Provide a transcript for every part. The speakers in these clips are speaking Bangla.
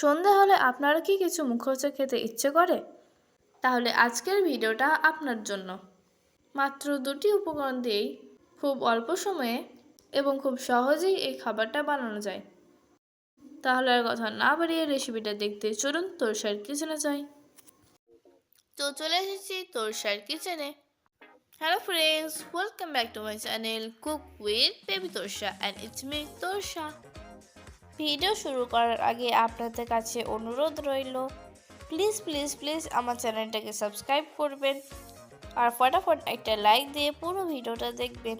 সন্ধে হলে আপনারও কি কিছু মুখরোচক খেতে ইচ্ছে করে? তাহলে আজকের ভিডিওটা আপনার জন্য। মাত্র দুটি উপকরণ দিয়েই খুব অল্প সময়ে এবং খুব সহজেই এই খাবারটা বানানো যায়। তাহলে আর কথা না বাড়িয়ে রেসিপিটা দেখতে চলুন তোরসার কিচেনে যাই। তো চলে এসেছি তোরসার কিচেনে। Hello friends welcome back to my channel cook with baby Torsha and it's me Torsha. Video শুরু করার আগে আপনাদের কাছে অনুরোধ রইল প্লিজ প্লিজ প্লিজ আমার চ্যানেলটাকে সাবস্ক্রাইব করবেন আর ফটাফট একটা লাইক দিয়ে পুরো ভিডিওটা দেখবেন।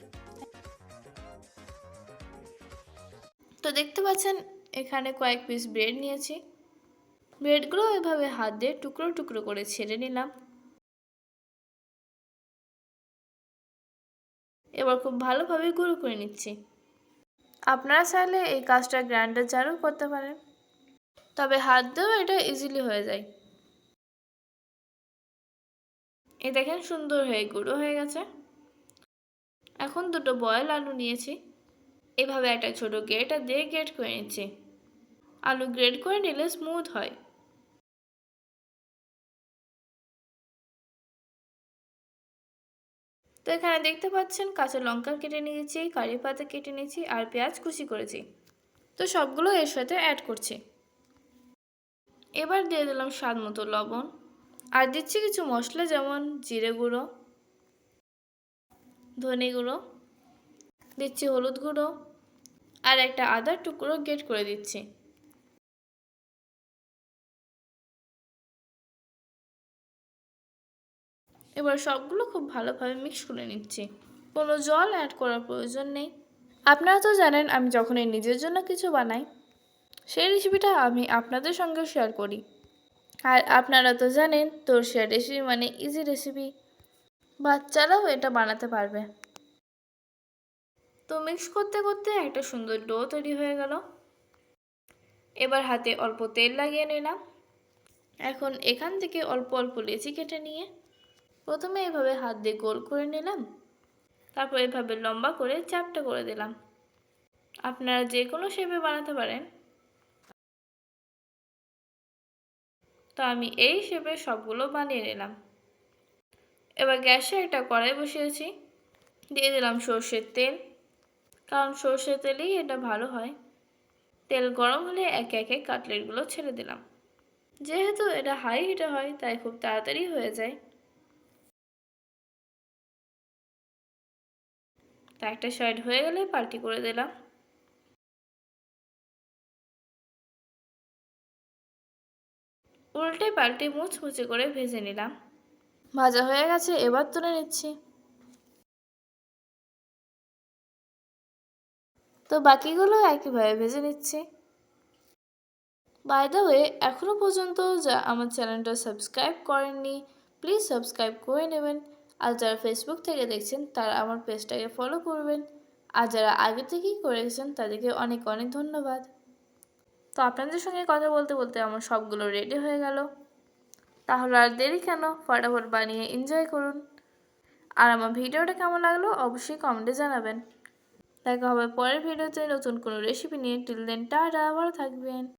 তো দেখতে পাচ্ছেন, এখানে কয়েক পিস ব্রেড নিয়েছি। ব্রেডগুলো এভাবে হাত দিয়ে টুকরো টুকরো করে ছেড়ে নিলাম। এবার খুব ভালোভাবে গুঁড়ো করে নিচ্ছি। আপনারা চাইলে এই কাজটা গ্রাইন্ডার জারও করতে পারেন। তবে হাত দিয়েও এটা ইজিলি হয়ে যায়। এই দেখেন সুন্দর হয়ে গুঁড়ো হয়ে গেছে। এখন দুটো বয়েল আলু নিয়েছি। এভাবে একটা ছোট গ্রেটার দিয়ে গ্রেট করে নিচ্ছি। আলু গ্রেড করে নিলে স্মুথ হয়। তো এখানে দেখতে পাচ্ছেন কাঁচা লঙ্কা কেটে নিয়েছি, কারি পাতা কেটে নিয়েছি আর পেঁয়াজ কুচি করেছি। তো সবগুলো এর সাথে অ্যাড করছি। এবার দিয়ে দিলাম স্বাদ মতো লবণ। আর দিচ্ছি কিছু মশলা যেমন জিরে গুঁড়ো, ধনে গুঁড়ো, দিচ্ছি হলুদ গুঁড়ো, আর একটা আদার টুকরো গেট করে দিচ্ছি। এবার সবগুলো খুব ভালোভাবে মিক্স করে নিচ্ছি। কোনো জল অ্যাড করার প্রয়োজন নেই। আপনারা তো জানেন আমি যখনই নিজের জন্য কিছু বানাই, সেই রেসিপিটা আমি আপনাদের সঙ্গে শেয়ার করি। আর আপনারা তো জানেন তোর শেয়ার রেসিপি মানে ইজি রেসিপি বাচ্চারাও এটা বানাতে পারবে। তো মিক্স করতে করতে একটা সুন্দর ডো তৈরি হয়ে গেল। এবার হাতে অল্প তেল লাগিয়ে নিলাম। এখন এখান থেকে অল্প অল্প লেচি কেটে নিয়ে প্রথমে এভাবে হাত দিয়ে গোল করে নিলাম। তারপর এভাবে লম্বা করে চাপটা করে দিলাম। আপনারা যে কোনো শেপে বানাতে পারেন। তো আমি এই শেপে সবগুলো বানিয়ে নিলাম। এবার গ্যাসে একটা কড়াই বসিয়েছি। দিয়ে দিলাম সর্ষের তেল। কারণ সর্ষের তেলেই এটা ভালো হয়। তেল গরম হলে একে একে কাটলেটগুলো ছেড়ে দিলাম। যেহেতু এটা হাই হিটে হয়, তাই খুব তাড়াতাড়ি হয়ে যায়। তা একটা সাইড হয়ে গেলে পাল্টি করে দিলাম। উল্টে পাল্টে মুচমুচে করে ভেজে নিলাম। ভাজা হয়ে গেছে, এবার তুলে নিচ্ছি। তো বাকিগুলো একইভাবে ভেজে নিচ্ছি। বাই দ্য ওয়ে এখনও পর্যন্ত যা আমার চ্যানেলটা সাবস্ক্রাইব করেননি প্লিজ সাবস্ক্রাইব করে নেবেন। আর যারা ফেসবুক থেকে দেখছেন, তারা আমার পেজটাকে ফলো করবেন। আর যারা আগে থেকেই করেছেন তাদেরকে অনেক অনেক ধন্যবাদ। তো আপনাদের সঙ্গে কথা বলতে বলতে আমার সবগুলো রেডি হয়ে গেল। তাহলে আর দেরি কেন? ফটাফট বানিয়ে এনজয় করুন। আর আমার ভিডিওটা কেমন লাগল, অবশ্যই কমেন্টে জানাবেন। দেখা হবে পরের ভিডিওতে নতুন কোনো রেসিপি নিয়ে। টিল দেন টাটা, ভালো থাকবেন।